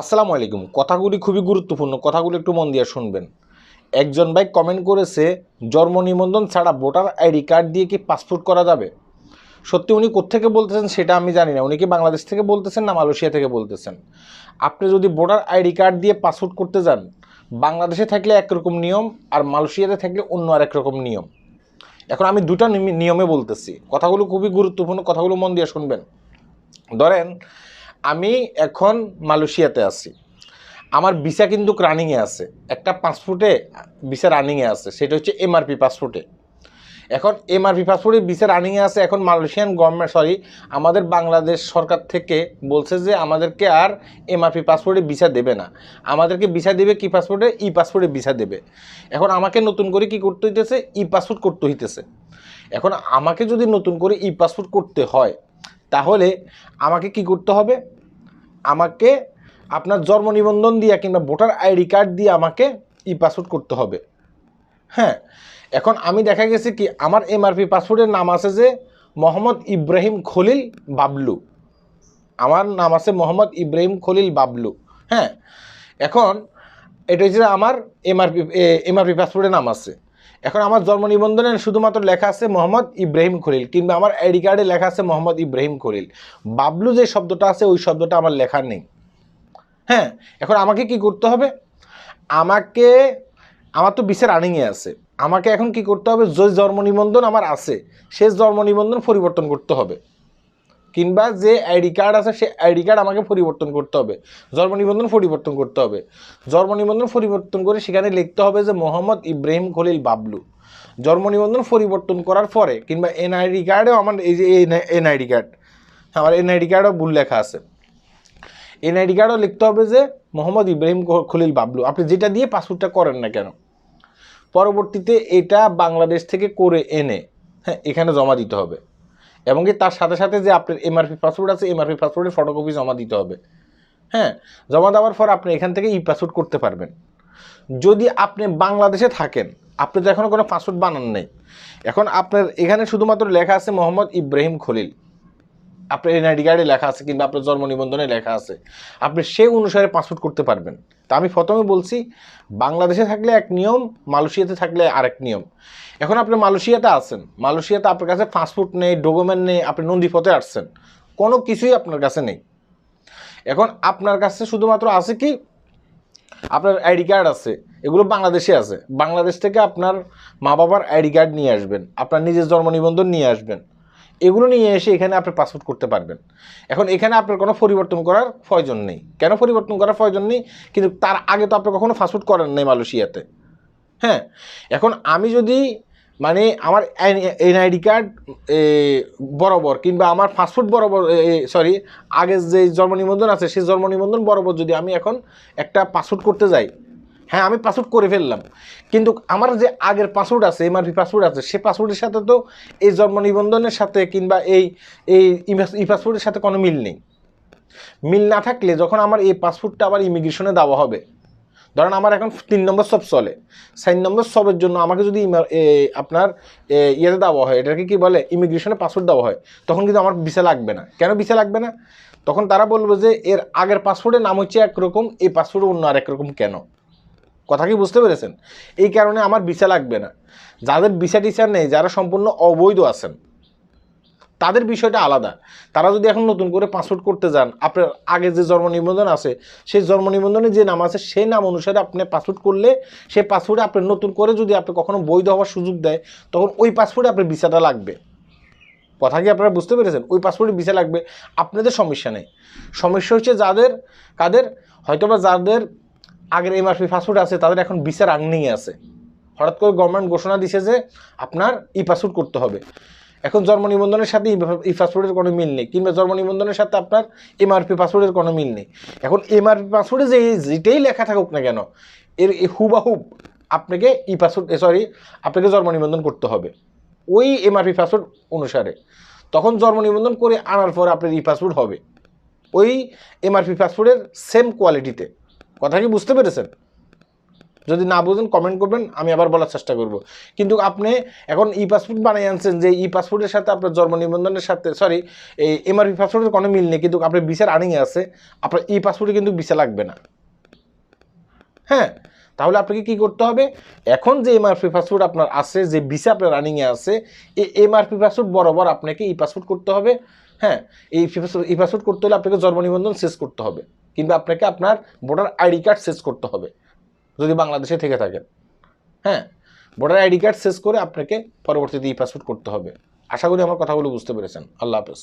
আসসালামু আলাইকুম। কথাগুলি খুবই গুরুত্বপূর্ণ, কথাগুলি একটু মন দিয়ে শুনবেন। একজন ভাই কমেন্ট করেছে, জন্ম নিবন্ধন ছাড়া ভোটার আইডি কার্ড দিয়ে কি পাসপোর্ট করা যাবে? সত্যি উনি কোত্থেকে বলতেছেন সেটা আমি জানি না। উনি কি বাংলাদেশ থেকে বলতেছেন না মালয়েশিয়া থেকে বলতেছেন? আপনি যদি ভোটার আইডি কার্ড দিয়ে পাসপোর্ট করতে যান, বাংলাদেশে থাকলে একরকম নিয়ম আর মালয়েশিয়াতে থাকলে অন্য আর একরকম নিয়ম। এখন আমি দুটা নিয়মে বলতেছি। কথাগুলো খুবই গুরুত্বপূর্ণ, কথাগুলো মন দিয়ে শুনবেন। ধরেন আমি এখন মালয়েশিয়াতে আছি। আমার ভিসা কিন্তু রানিংয়ে আছে। একটা পাসপোর্টে ভিসা রানিংয়ে আছে। সেটা হচ্ছে এমআরপি পাসপোর্টে। এখন এমআরপি পাসপোর্টে ভিসা রানিংয়ে আছে। এখন মালয়েশিয়ান গভর্নমেন্ট সরি আমাদের বাংলাদেশ সরকার থেকে বলছে যে আমাদেরকে আর এমআরপি পাসপোর্টে ভিসা দেবে না। আমাদেরকে ভিসা দেবে কি পাসপোর্টে? ই পাসপোর্টে ভিসা দেবে। এখন আমাকে নতুন করে কি করতে হইতেছে? ই পাসপোর্ট করতে হইতেছে। এখন আমাকে যদি নতুন করে ই পাসপোর্ট করতে হয় তাহলে আমাকে কি করতে হবে? আমাকে আপনার জন্ম নিবন্ধন দিয়ে কিংবা ভোটার আইডি কার্ড দিয়ে আমাকে ই পাসপোর্ট করতে হবে। হ্যাঁ এখন আমি দেখা গেছে কি, আমার এমআরপি পাসপোর্টের নাম আছে যে মোহাম্মদ ইব্রাহিম খলিল বাবলু। আমার নাম আছে মোহাম্মদ ইব্রাহিম খলিল বাবলু। হ্যাঁ এখন এটা হচ্ছে আমার এমআরপি এমআরপি পাসপোর্টের নাম আছে। এখন আমার জন্ম নিবন্ধনে শুধুমাত্র লেখা আছে মোহাম্মদ ইব্রাহিম খলিল, কিংবা আমার আইডি কার্ডে লেখা আছে মোহাম্মদ ইব্রাহিম খলিল। বাবলু যে শব্দটা আছে, ওই শব্দটা আমার লেখার নেই। হ্যাঁ এখন আমাকে কি করতে হবে? আমাকে, আমার তো বিশের রানিংয়ে আছে। আমাকে এখন কি করতে হবে? যে জন্ম নিবন্ধন আমার আছে, সে জন্ম নিবন্ধন পরিবর্তন করতে হবে। কিংবা যে আইডি কার্ড আছে, সে আইডি কার্ড আমাকে পরিবর্তন করতে হবে। জন্ম নিবন্ধন পরিবর্তন করতে হবে। জন্ম নিবন্ধন পরিবর্তন করে সেখানে লিখতে হবে যে মোহাম্মদ ইব্রাহিম খলিল বাবলু। জন্ম নিবন্ধন পরিবর্তন করার পরে কিংবা এনআইডি কার্ডেও আমার এই যে এনআইডি কার্ড, আমার এনআইডি কার্ডও ভুল লেখা আছে। এনআইডি কার্ডও লিখতে হবে যে মোহাম্মদ ইব্রাহিম খলিল বাবলু। আপনি যেটা দিয়ে পাসপোর্টটা করেন না কেন? পরবর্তীতে এটা বাংলাদেশ থেকে করে এনে হ্যাঁ এখানে জমা দিতে হবে। এবং কি তার সাথে সাথে যে আপনার এমআরপি পাসওয়ার্ড আছে এমআরপি পাসওয়ার্ডের ফটোকপি জমা দিতে হবে। হ্যাঁ জমা দেওয়ার পর আপনি এখান থেকে ই পাসওয়ার্ড করতে পারবেন। যদি আপনি বাংলাদেশে থাকেন, আপনি তো এখনও কোনো পাসওয়ার্ড বানান নেই। এখন আপনার এখানে শুধুমাত্র লেখা আছে মোহাম্মদ ইব্রাহিম খলিল। আপনার এনআইডি কার্ডে লেখা আছে কিংবা আপনার জন্ম নিবন্ধনে লেখা আছে। আপনি সে অনুসারে পাসপোর্ট করতে পারবেন। তা আমি প্রথমে বলছি, বাংলাদেশে থাকলে এক নিয়ম, মালয়েশিয়াতে থাকলে আরেক নিয়ম। এখন আপনি মালয়েশিয়াতে আছেন, মালয়েশিয়াতে আপনার কাছে পাসপোর্ট নেই ডকুমেন্ট নেই, আপনি নন্দীপথে আসছেন। কোনো কিছুই আপনার কাছে নেই। এখন আপনার কাছে শুধুমাত্র আছে কি, আপনার আইডি কার্ড আছে, এগুলো বাংলাদেশে আছে। বাংলাদেশ থেকে আপনার মা বাবার আইডি কার্ড নিয়ে আসবেন, আপনার নিজের জন্ম নিবন্ধন নিয়ে আসবেন। এগুলো নিয়ে এসে এখানে আপনি পাসপোর্ট করতে পারবেন। এখন এখানে আপনার কোনো পরিবর্তন করার প্রয়োজন নেই। কেন পরিবর্তন করার প্রয়োজন নেই? কিন্তু তার আগে তো আপনি কখনো পাসপোর্ট করেন নাই মালয়েশিয়াতে। হ্যাঁ? এখন আমি যদি মানে আমার এনআইডি কার্ড বরাবর কিংবা আমার পাসপোর্ট বরাবর সরি আগের যে জন্ম নিবন্ধন আছে সেই জন্ম নিবন্ধন বরাবর যদি আমি এখন একটা পাসপোর্ট করতে যাই হ্যাঁ আমি পাসওয়ার্ড করে ফেললাম। কিন্তু আমার যে আগের পাসওয়ার্ড আছে এমআরপি পাসপোর্ট আছে, সে পাসপোর্টের সাথে তো এই জন্ম নিবন্ধনের সাথে কিংবা এই এই ই পাসপোর্টের সাথে কোনো মিল নেই। মিল না থাকলে যখন আমার এই পাসপোর্টটা আবার ইমিগ্রেশনে দেওয়া হবে, ধরেন আমার এখন তিন নম্বর সব চলে সাইন নম্বর সবের জন্য আমাকে যদি আপনার ইয়েতে দেওয়া হয়, এটাকে কি বলে? ইমিগ্রেশনে পাসপোর্ট দেওয়া হয়, তখন কিন্তু আমার ভিসা লাগবে না। কেন ভিসা লাগবে না? তখন তারা বলবে যে, এর আগের পাসপোর্টের নাম হচ্ছে একরকম, এই পাসপোর্টে অন্য আরেক রকম কেন? কথা কি বুঝতে পেরেছেন? এই কারণে আমার ভিসা লাগবে না। যাদের ভিসা টিসা নেই, যারা সম্পূর্ণ অবৈধ আছেন, তাদের বিষয়টা আলাদা। তারা যদি এখন নতুন করে পাসপোর্ট করতে যান, আপনার আগে যে জন্ম নিবন্ধন আছে, সেই জন্ম নিবন্ধনে যে নাম আছে, সেই নাম অনুসারে আপনি পাসপোর্ট করলে, সেই পাসপোর্টে আপনি নতুন করে যদি আপনি কখনো বৈধ হওয়ার সুযোগ দেয়, তখন ওই পাসপোর্টে আপনার ভিসাটা লাগবে। কথা কি আপনারা বুঝতে পেরেছেন? ওই পাসপোর্টে ভিসা লাগবে। আপনাদের সমস্যা নেই। সমস্যা হচ্ছে যাদের, কাদের? হয়তোবা যাদের আগের এমআরপি পাসপোর্ট আছে, তাদের এখন ভিসার আর্নিংয়ে আছে। হঠাৎ করে গভর্নমেন্ট ঘোষণা দিছে যে আপনার ই পাসপোর্ট করতে হবে। এখন জন্ম নিবন্ধনের সাথে ই পাসপোর্টের কোনো মিল নেই, কিংবা জন্ম নিবন্ধনের সাথে আপনার এমআরপি পাসপোর্টের কোনো মিল নেই। এখন এমআরপি পাসপোর্টে যে যেটাই লেখা থাকুক না কেন, এর হুবাহুব আপনাকে ই পাসপোর্ট সরি আপনাকে জন্ম নিবন্ধন করতে হবে। ওই এমআরপি পাসপোর্ট অনুসারে। তখন জন্ম নিবন্ধন করে আনার পর আপনার ই পাসপোর্ট হবে। ওই এমআরপি পাসপোর্টের সেম কোয়ালিটিতে কথা কি বুঝতে পেরেছেন? যদি না বুঝেন কমেন্ট করবেন, আমি আবার বলার চেষ্টা করব। কিন্তু আপনি এখন ই পাসপোর্ট বানিয়ে আনছেন, যে ই পাসপোর্টের সাথে আপনার জন্ম নিবন্ধনের সাথে সরি এই এমআরপি পাসপোর্টের কোনো মিল নেই, কিন্তু আপনার বিসার আর্নিংয়ে আছে, আপনার ই পাসপোর্টে কিন্তু বিসা লাগবে না। হ্যাঁ তাহলে আপনাকে কি করতে হবে? এখন যে এমআরপি পাসপোর্ট আপনার আছে, যে ভিসা আপনার রানিংয়ে আছে, এই এমআরপি পাসপোর্ট বরাবর আপনাকে ই পাসপোর্ট করতে হবে। হ্যাঁ এই ই পাসপোর্ট করতে হলে আপনাকে জন্ম নিবন্ধন শেষ করতে হবে। কিংবা আপনাকে আপনার ভোটার আইডি কার্ড শেষ করতে হবে, যদি বাংলাদেশে থেকে থাকেন। হ্যাঁ ভোটার আইডি কার্ড শেষ করে আপনাকে পরবর্তীতে ই পাসপোর্ট করতে হবে। আশা করি আমার কথাগুলো বুঝতে পেরেছেন। আল্লাহ হাফেজ।